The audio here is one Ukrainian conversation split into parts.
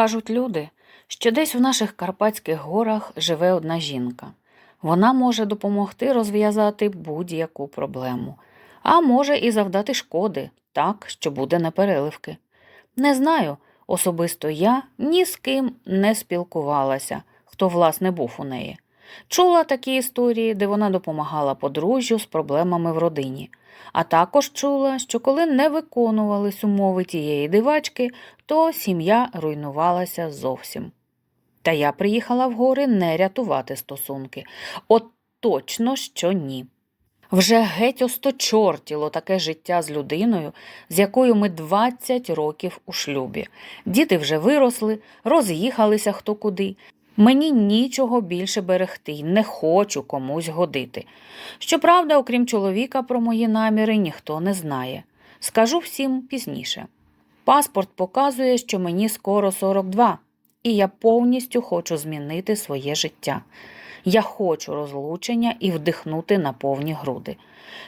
Кажуть люди, що десь в наших Карпатських горах живе одна жінка. Вона може допомогти розв'язати будь-яку проблему, а може і завдати шкоди, так, що буде непереливки. Не знаю, особисто я ні з ким не спілкувалася, хто власне був у неї. Чула такі історії, де вона допомагала подружжю з проблемами в родині. А також чула, що коли не виконувались умови тієї дивачки, то сім'я руйнувалася зовсім. Та я приїхала в гори не рятувати стосунки. От точно що ні. Вже геть осточортіло таке життя з людиною, з якою ми 20 років у шлюбі. Діти вже виросли, роз'їхалися хто куди. Мені нічого більше берегти не хочу комусь годити. Щоправда, окрім чоловіка, про мої наміри ніхто не знає. Скажу всім пізніше. Паспорт показує, що мені скоро 42, і я повністю хочу змінити своє життя. Я хочу розлучення і вдихнути на повні груди.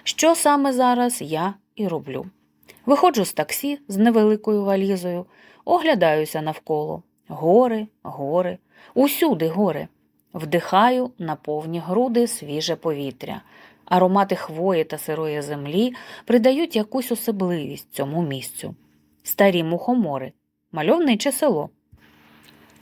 Що саме зараз я і роблю. Виходжу з таксі з невеликою валізою, оглядаюся навколо. Гори, гори, усюди гори. Вдихаю на повні груди свіже повітря. Аромати хвої та сирої землі придають якусь особливість цьому місцю. Старі мухомори, мальовниче село.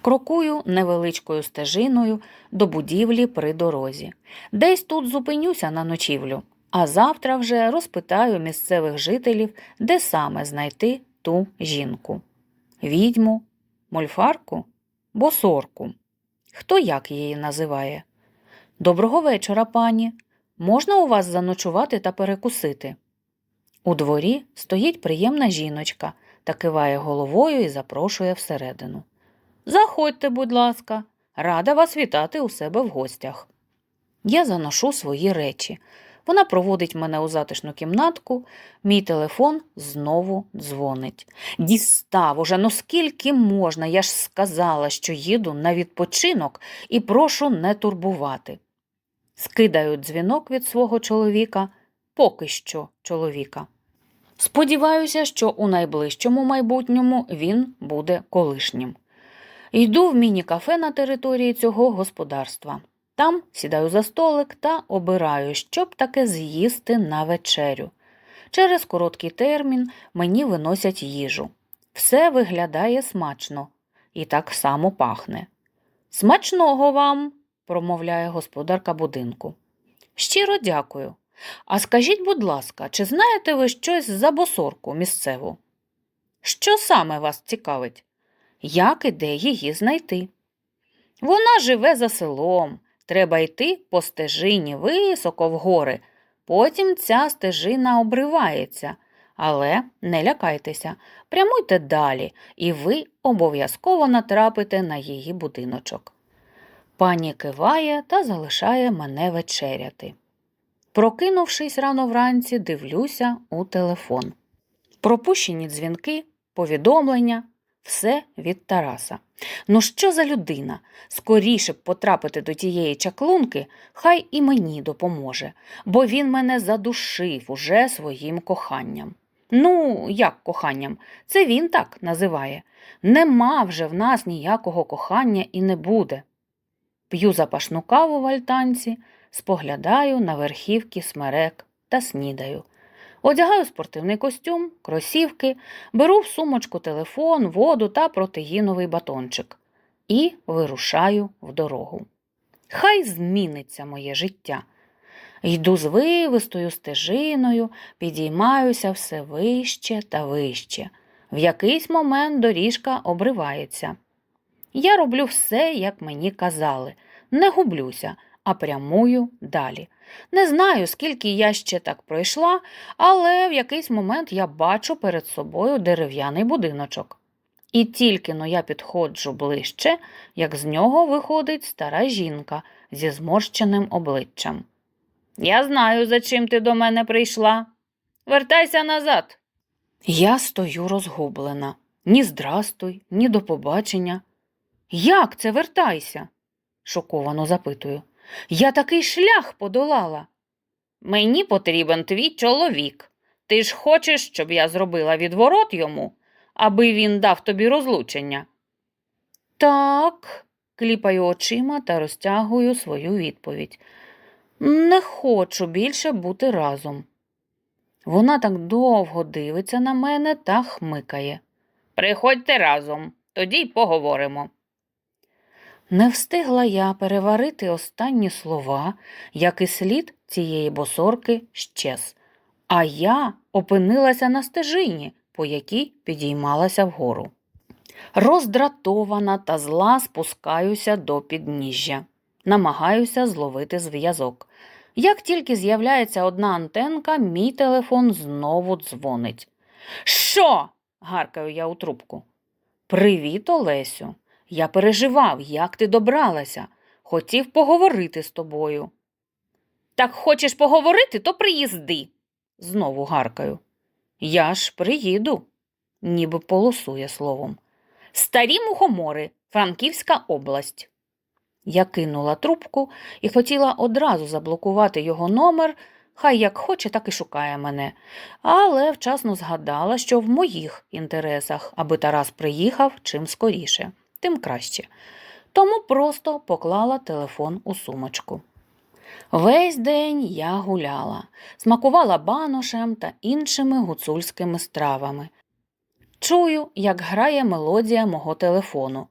Крокую невеличкою стежиною до будівлі при дорозі. Десь тут зупинюся на ночівлю, а завтра вже розпитаю місцевих жителів, де саме знайти ту жінку. Відьму, мольфарку, босорку. Хто як її називає? Доброго вечора, пані. Можна у вас заночувати та перекусити? У дворі стоїть приємна жіночка та киває головою і запрошує всередину. Заходьте, будь ласка, рада вас вітати у себе в гостях. Я заношу свої речі. Вона проводить мене у затишну кімнатку, мій телефон знову дзвонить. Дістав уже, ну скільки можна, я ж сказала, що їду на відпочинок і прошу не турбувати. Скидаю дзвінок від свого чоловіка, поки що чоловіка. Сподіваюся, що у найближчому майбутньому він буде колишнім. Йду в міні-кафе на території цього господарства. Там сідаю за столик та обираю, щоб таке з'їсти на вечерю. Через короткий термін мені виносять їжу. Все виглядає смачно і так само пахне. Смачного вам, промовляє господарка будинку. Щиро дякую. А скажіть, будь ласка, чи знаєте ви щось за босорку місцеву? Що саме вас цікавить? Як і де її знайти? Вона живе за селом. Треба йти по стежині високо в гори. Потім ця стежина обривається. Але не лякайтеся, прямуйте далі, і ви обов'язково натрапите на її будиночок. Пані киває та залишає мене вечеряти. Прокинувшись рано вранці, дивлюся у телефон. Пропущені дзвінки, повідомлення, все від Тараса. Ну що за людина? Скоріше б потрапити до тієї чаклунки, хай і мені допоможе, бо він мене задушив уже своїм коханням. Ну, як коханням? Це він так називає. Нема вже в нас ніякого кохання і не буде. П'ю запашну каву в альтанці, споглядаю на верхівки смерек та снідаю. Одягаю спортивний костюм, кросівки, беру в сумочку телефон, воду та протеїновий батончик і вирушаю в дорогу. Хай зміниться моє життя. Йду з вивистою стежиною, підіймаюся все вище та вище. В якийсь момент доріжка обривається. Я роблю все, як мені казали, не гублюся, а прямую далі. Не знаю, скільки я ще так пройшла, але в якийсь момент я бачу перед собою дерев'яний будиночок. І тільки но я підходжу ближче, як з нього виходить стара жінка зі зморщеним обличчям. Я знаю, за чим ти до мене прийшла. Вертайся назад. Я стою розгублена. Ні здрастуй, ні до побачення. Як це вертайся? шоковано запитую. Я такий шлях подолала. Мені потрібен твій чоловік. Ти ж хочеш, щоб я зробила відворот йому, аби він дав тобі розлучення. Так, кліпаю очима та розтягую свою відповідь. Не хочу більше бути разом. Вона так довго дивиться на мене та хмикає. Приходьте разом, тоді й поговоримо. Не встигла я переварити останні слова, як і слід цієї босорки щез, а я опинилася на стежині, по якій підіймалася вгору. Роздратована та зла спускаюся до підніжжя, намагаюся зловити зв'язок. Як тільки з'являється одна антенка, мій телефон знову дзвонить. Що? гаркаю я у трубку. Привіт, Олесю. Я переживав, як ти добралася. Хотів поговорити з тобою. Так хочеш поговорити, то приїзди, знову гаркаю. Я ж приїду, ніби полосує словом. Старі мухомори, Франківська область. Я кинула трубку і хотіла одразу заблокувати його номер, хай як хоче, так і шукає мене, але вчасно згадала, що в моїх інтересах, аби Тарас приїхав чим скоріше, тим краще. Тому просто поклала телефон у сумочку. Весь день я гуляла, смакувала баношем та іншими гуцульськими стравами. Чую, як грає мелодія мого телефону.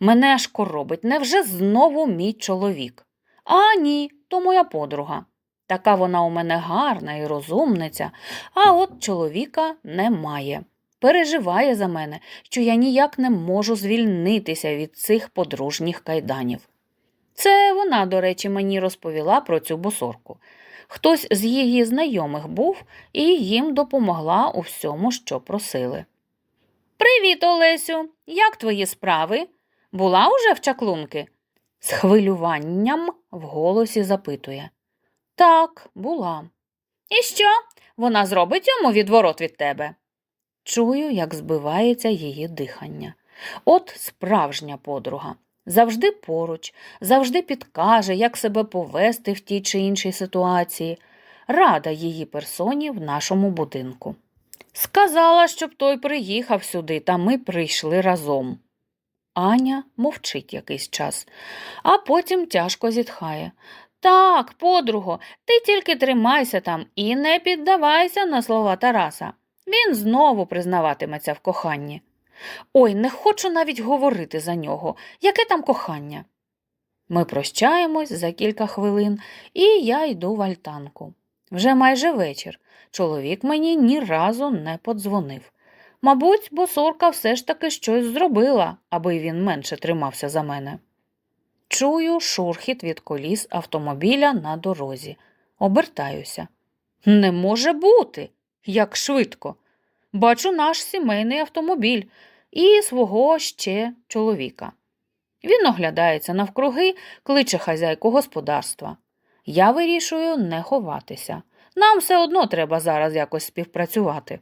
Мене аж коробить, невже знову мій чоловік? А ні, то моя подруга. Така вона у мене гарна і розумниця, а от чоловіка немає. Переживає за мене, що я ніяк не можу звільнитися від цих подружніх кайданів. Це вона, до речі, мені розповіла про цю босорку. Хтось з її знайомих був і їм допомогла у всьому, що просили. Привіт, Олесю! Як твої справи? Була уже в чаклунки? З хвилюванням в голосі запитує. Так, була. І що? Вона зробить йому відворот від тебе? Чую, як збивається її дихання. От справжня подруга. Завжди поруч, завжди підкаже, як себе повести в тій чи іншій ситуації. Рада її персоні в нашому будинку. Сказала, щоб той приїхав сюди, та ми прийшли разом. Аня мовчить якийсь час, а потім тяжко зітхає. Так, подруго, ти тільки тримайся там і не піддавайся на слова Тараса. Він знову признаватиметься в коханні. Ой, не хочу навіть говорити за нього. Яке там кохання? Ми прощаємось за кілька хвилин, і я йду в альтанку. Вже майже вечір. Чоловік мені ні разу не подзвонив. Мабуть, босорка все ж таки щось зробила, аби він менше тримався за мене. Чую шурхіт від коліс автомобіля на дорозі. Обертаюся. Не може бути, як швидко. Бачу наш сімейний автомобіль і свого ще чоловіка. Він оглядається навкруги, кличе хазяйку господарства. Я вирішую не ховатися. Нам все одно треба зараз якось співпрацювати.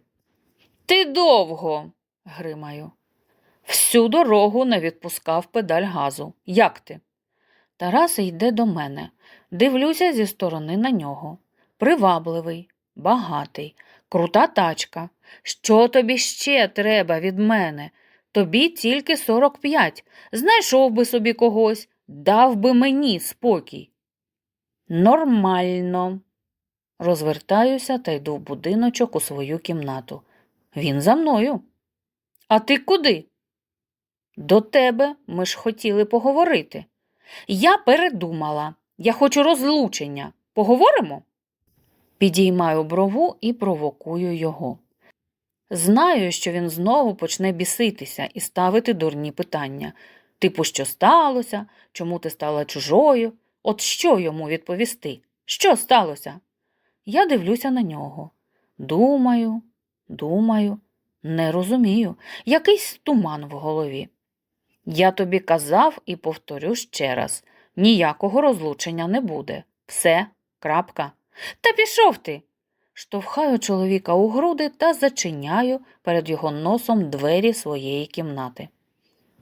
Ти довго, гримаю. Всю дорогу не відпускав педаль газу. Як ти? Тарас йде до мене. Дивлюся зі сторони на нього. Привабливий, багатий, крута тачка. Що тобі ще треба від мене? Тобі тільки 45. Знайшов би собі когось, дав би мені спокій. Нормально. Розвертаюся та йду в будиночок у свою кімнату. Він за мною. А ти куди? До тебе ми ж хотіли поговорити. Я передумала. Я хочу розлучення. Поговоримо? Підіймаю брову і провокую його. Знаю, що він знову почне біситися і ставити дурні питання. Типу, що сталося, чому ти стала чужою? От що йому відповісти? Що сталося? Я дивлюся на нього. Думаю, думаю, не розумію, якийсь туман в голові. Я тобі казав і повторю ще раз ніякого розлучення не буде. Все, крапка. Та пішов ти. Штовхаю чоловіка у груди та зачиняю перед його носом двері своєї кімнати.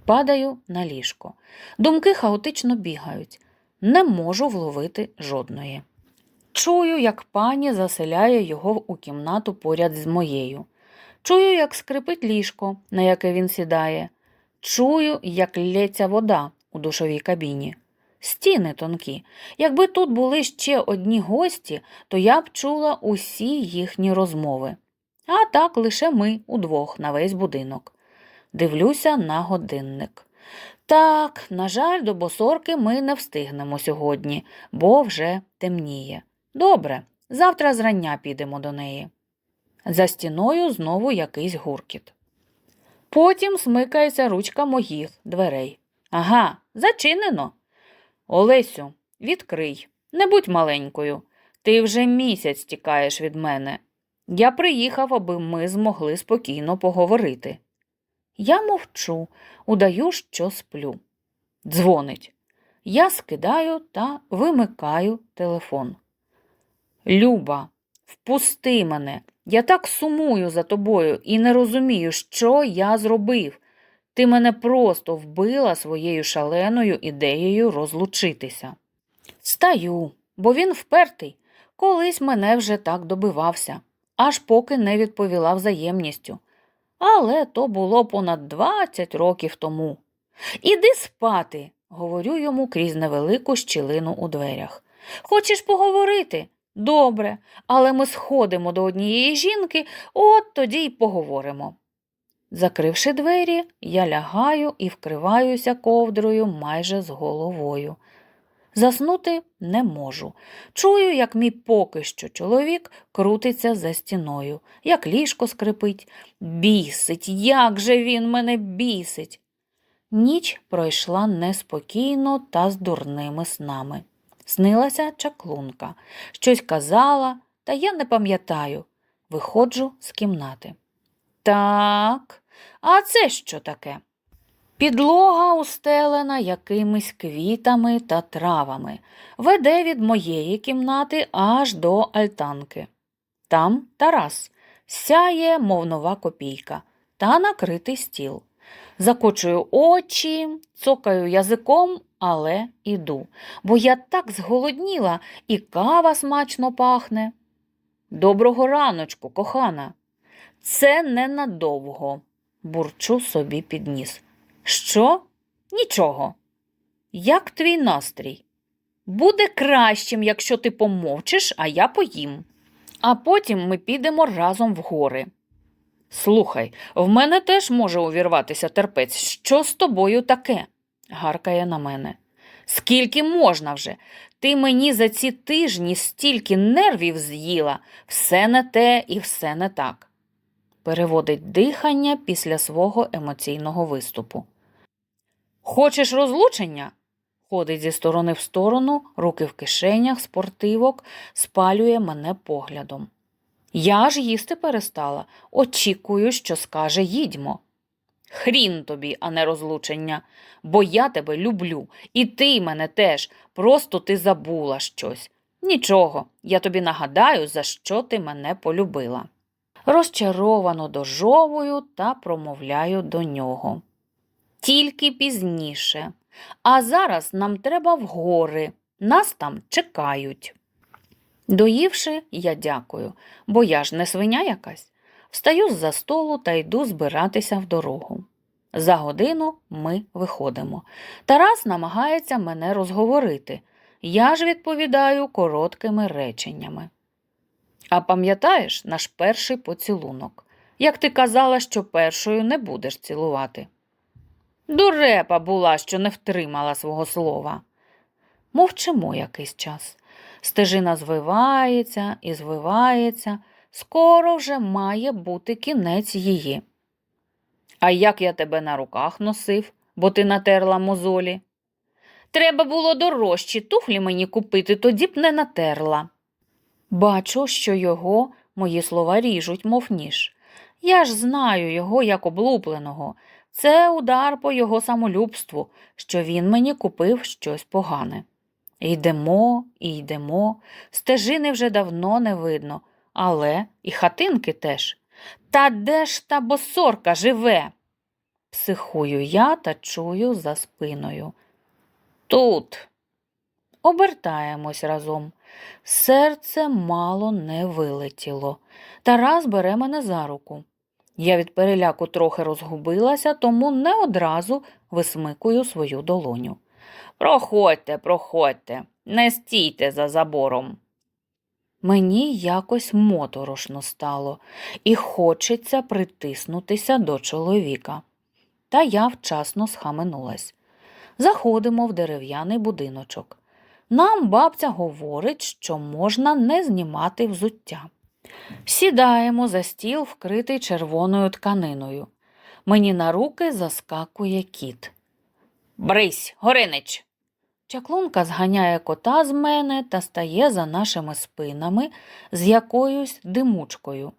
Падаю на ліжко. Думки хаотично бігають. Не можу вловити жодної. Чую, як пані заселяє його у кімнату поряд з моєю. Чую, як скрипить ліжко, на яке він сідає. Чую, як лється вода у душовій кабіні. Стіни тонкі. Якби тут були ще одні гості, то я б чула усі їхні розмови. А так лише ми удвох на весь будинок. Дивлюся на годинник. Так, на жаль, до босорки ми не встигнемо сьогодні, бо вже темніє. Добре, завтра зрання підемо до неї. За стіною знову якийсь гуркіт. Потім смикається ручка моїх дверей. Ага, зачинено. Олесю, відкрий, не будь маленькою. Ти вже місяць тікаєш від мене. Я приїхав, аби ми змогли спокійно поговорити. Я мовчу, удаю, що сплю. Дзвонить. Я скидаю та вимикаю телефон. Люба, впусти мене. Я так сумую за тобою і не розумію, що я зробив. Ти мене просто вбила своєю шаленою ідеєю розлучитися. Стаю, бо він впертий. Колись мене вже так добивався, аж поки не відповіла взаємністю. Але то було понад 20 років тому. Іди спати, говорю йому крізь невелику щілину у дверях. Хочеш поговорити? Добре, але ми сходимо до однієї жінки, от тоді й поговоримо. Закривши двері, я лягаю і вкриваюся ковдрою майже з головою. Заснути не можу. Чую, як мій поки що чоловік крутиться за стіною, як ліжко скрипить. Бісить, як же він мене бісить. Ніч пройшла неспокійно та з дурними снами. Снилася чаклунка, щось казала, та я не пам'ятаю. Виходжу з кімнати. Так, а це що таке? Підлога устелена якимись квітами та травами, веде від моєї кімнати аж до альтанки. Там Тарас, сяє, мов нова копійка, та накритий стіл. Закочую очі, цокаю язиком, але іду, бо я так зголодніла і кава смачно пахне. Доброго раночку, кохана. Це ненадовго, бурчу собі під ніс. Що? Нічого. Як твій настрій? Буде кращим, якщо ти помовчиш, а я поїм. А потім ми підемо разом в гори. Слухай, в мене теж може увірватися терпець. Що з тобою таке? гаркає на мене. Скільки можна вже? Ти мені за ці тижні стільки нервів з'їла, все не те і все не так. Переводить дихання після свого емоційного виступу. Хочеш розлучення? Ходить зі сторони в сторону, руки в кишенях, спортивок, спалює мене поглядом. Я ж їсти перестала, очікую, що скаже їдьмо. Хрін тобі, а не розлучення, бо я тебе люблю, і ти мене теж, просто ти забула щось. Нічого, я тобі нагадаю, за що ти мене полюбила. Розчаровано дожовую та промовляю до нього. Тільки пізніше. А зараз нам треба в гори, нас там чекають. Доївши, я дякую, бо я ж не свиня якась. Встаю з-за столу та йду збиратися в дорогу. За годину ми виходимо. Тарас намагається мене розговорити. Я ж відповідаю короткими реченнями. А пам'ятаєш наш перший поцілунок? Як ти казала, що першою не будеш цілувати? Дурепа була, що не втримала свого слова. Мовчимо якийсь час. Стежина звивається і звивається, скоро вже має бути кінець її. А як я тебе на руках носив, бо ти натерла мозолі? Треба було дорожчі туфлі мені купити, тоді б не натерла. Бачу, що його мої слова ріжуть, мов ніж. Я ж знаю його як облупленого. Це удар по його самолюбству, що він мені купив щось погане. Йдемо і йдемо, стежини вже давно не видно, але і хатинки теж. Та де ж та босорка живе? Психую я та чую за спиною. Тут. Обертаємось разом. Серце мало не вилетіло. Тарас бере мене за руку. Я від переляку трохи розгубилася, тому не одразу висмикую свою долоню. Проходьте, проходьте, не стійте за забором. Мені якось моторошно стало, і хочеться притиснутися до чоловіка. Та я вчасно схаменулась. Заходимо в дерев'яний будиночок. Нам бабця говорить, що можна не знімати взуття. Сідаємо за стіл, вкритий червоною тканиною. Мені на руки заскакує кіт. Брись, Горинич. Чаклунка зганяє кота з мене та стає за нашими спинами з якоюсь димучкою.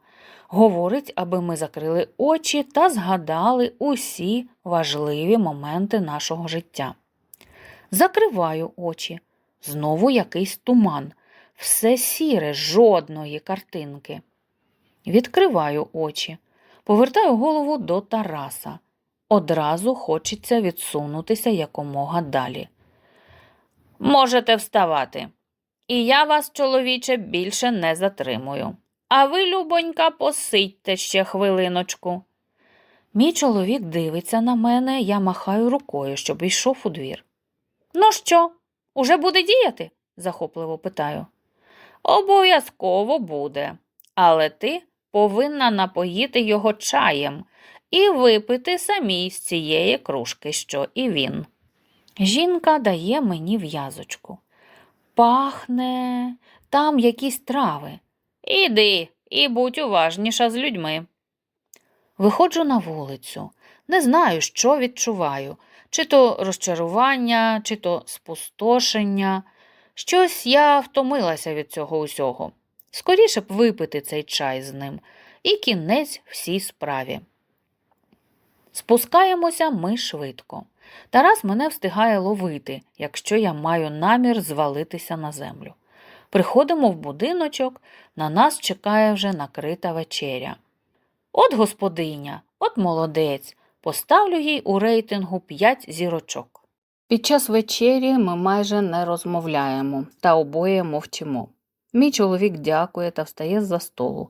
Говорить, аби ми закрили очі та згадали усі важливі моменти нашого життя. Закриваю очі. Знову якийсь туман. Все сіре, жодної картинки. Відкриваю очі, повертаю голову до Тараса. Одразу хочеться відсунутися якомога далі. Можете вставати. І я вас, чоловіче, більше не затримую. А ви, любонька, посидьте ще хвилиночку. Мій чоловік дивиться на мене, я махаю рукою, щоб йшов у двір. Ну що, уже буде діяти? захопливо питаю. Обов'язково буде, але ти повинна напоїти його чаєм і випити самій з цієї кружки, що і він. Жінка дає мені в'язочку. Пахне, там якісь трави. Іди і будь уважніша з людьми. Виходжу на вулицю. Не знаю, що відчуваю, чи то розчарування, чи то спустошення. Щось я втомилася від цього усього. Скоріше б випити цей чай з ним, і кінець всій справі. Спускаємося ми швидко. Тарас мене встигає ловити, якщо я маю намір звалитися на землю. Приходимо в будиночок, на нас чекає вже накрита вечеря. От господиня, от молодець, поставлю їй у рейтингу 5 зірочок. Під час вечері ми майже не розмовляємо та обоє мовчимо. Мій чоловік дякує та встає з-за столу.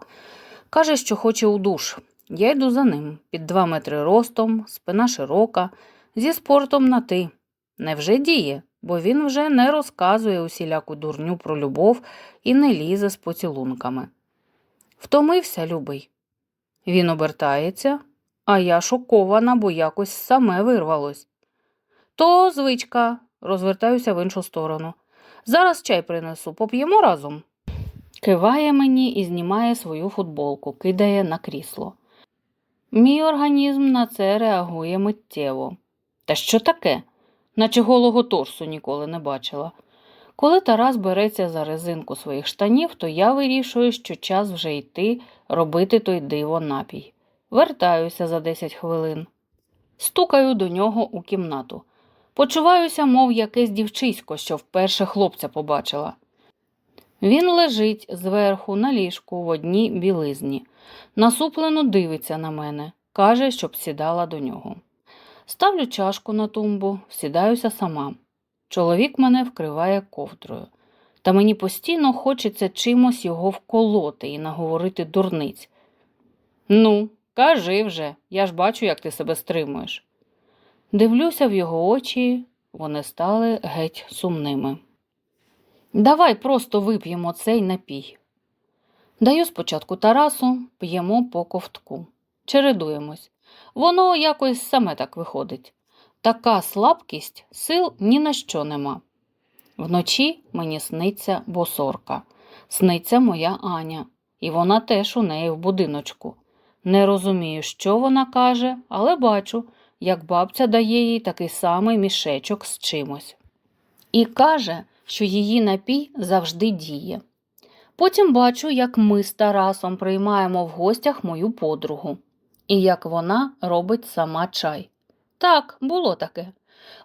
Каже, що хоче у душ. Я йду за ним під два метри ростом, спина широка, зі спортом на ти. Невже діє, бо він вже не розказує усіляку дурню про любов і не лізе з поцілунками. Втомився, любий. Він обертається, а я шокована, бо якось саме вирвалось. То звичка, розвертаюся в іншу сторону. Зараз чай принесу, поп'ємо разом. Киває мені і знімає свою футболку, кидає на крісло. Мій організм на це реагує миттєво. Та що таке? Наче голого торсу ніколи не бачила. Коли Тарас береться за резинку своїх штанів, то я вирішую, що час вже йти робити той диво напій. Вертаюся за 10 хвилин. Стукаю до нього у кімнату. Почуваюся, мов якесь дівчисько, що вперше хлопця побачила. Він лежить зверху на ліжку в одній білизні, насуплено дивиться на мене, каже, щоб сідала до нього. Ставлю чашку на тумбу, сідаюся сама. Чоловік мене вкриває ковдрою, та мені постійно хочеться чимось його вколоти і наговорити дурниць. Ну, кажи вже, я ж бачу, як ти себе стримуєш. Дивлюся в його очі, вони стали геть сумними. Давай просто вип'ємо цей напій. Даю спочатку Тарасу, п'ємо по ковтку. Чередуємось. Воно якось саме так виходить. Така слабкість, сил ні на що нема. Вночі мені сниться босорка, сниться моя Аня, і вона теж у неї в будиночку. Не розумію, що вона каже, але бачу, як бабця дає їй такий самий мішечок з чимось. І каже, що її напій завжди діє. Потім бачу, як ми з Тарасом приймаємо в гостях мою подругу, і як вона робить сама чай. Так, було таке.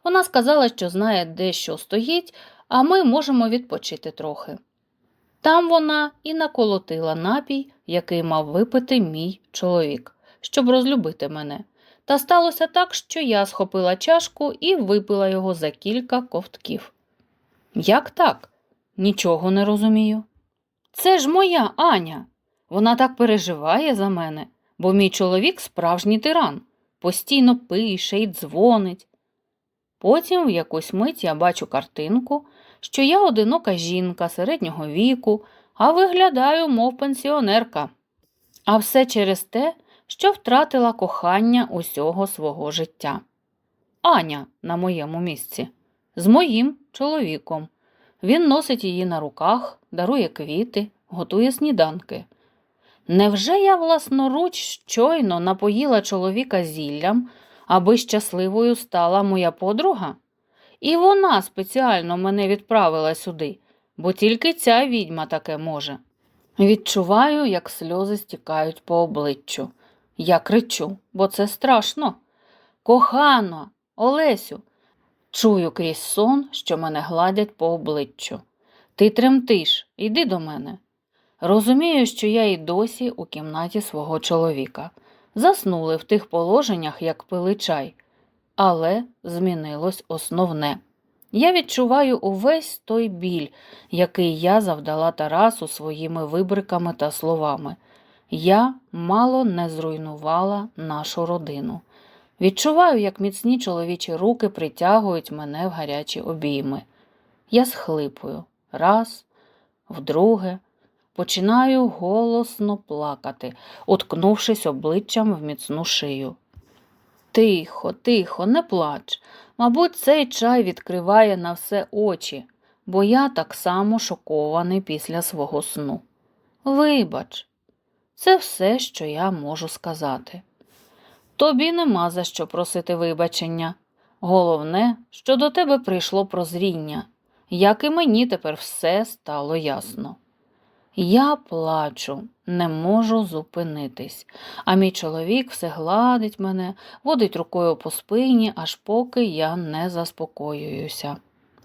Вона сказала, що знає, де що стоїть, а ми можемо відпочити трохи. Там вона і наколотила напій, який мав випити мій чоловік, щоб розлюбити мене. Та сталося так, що я схопила чашку і випила його за кілька ковтків. Як так? Нічого не розумію. Це ж моя Аня. Вона так переживає за мене. бо мій чоловік справжній тиран, постійно пише і дзвонить. Потім в якусь мить я бачу картинку, що я одинока жінка середнього віку, а виглядаю, мов пенсіонерка. А все через те, що втратила кохання усього свого життя. Аня на моєму місці, з моїм чоловіком. Він носить її на руках, дарує квіти, готує сніданки. Невже я власноруч щойно напоїла чоловіка зіллям, аби щасливою стала моя подруга? І вона спеціально мене відправила сюди, бо тільки ця відьма таке може. Відчуваю, як сльози стікають по обличчю. Я кричу, бо це страшно. Кохано, Олесю, чую крізь сон, що мене гладять по обличчю. Ти тремтиш, іди до мене. Розумію, що я і досі у кімнаті свого чоловіка. Заснули в тих положеннях, як пили чай. Але змінилось основне. Я відчуваю увесь той біль, який я завдала Тарасу своїми вибриками та словами. Я мало не зруйнувала нашу родину. Відчуваю, як міцні чоловічі руки притягують мене в гарячі обійми. Я схлипую раз, вдруге, починаю голосно плакати, уткнувшись обличчям в міцну шию. Тихо, тихо, не плач. Мабуть, цей чай відкриває на все очі, бо я так само шокований після свого сну. Вибач, це все, що я можу сказати. Тобі нема за що просити вибачення. Головне, що до тебе прийшло прозріння, як і мені тепер все стало ясно. Я плачу, не можу зупинитись, а мій чоловік все гладить мене, водить рукою по спині, аж поки я не заспокоююся.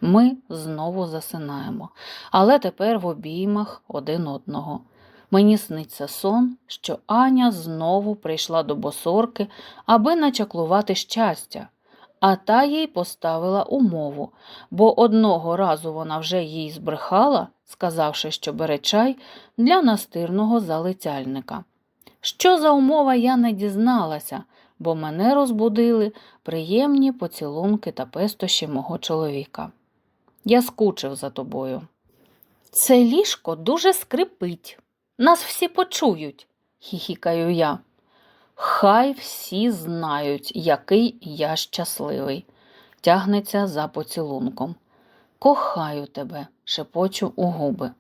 Ми знову засинаємо, але тепер в обіймах один одного. Мені сниться сон, що Аня знову прийшла до босорки, аби начаклувати щастя, а та їй поставила умову, бо одного разу вона вже їй збрехала, сказавши, що бере чай для настирного залицяльника. Що за умова я не дізналася, бо мене розбудили приємні поцілунки та пестощі мого чоловіка. Я скучив за тобою. Це ліжко дуже скрипить. Нас всі почують, хіхікаю я. Хай всі знають, який я щасливий, тягнеться за поцілунком. Кохаю тебе, шепочу у губи.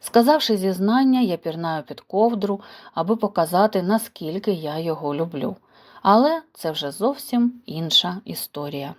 Сказавши зізнання, я пірнаю під ковдру, аби показати, наскільки я його люблю. Але це вже зовсім інша історія.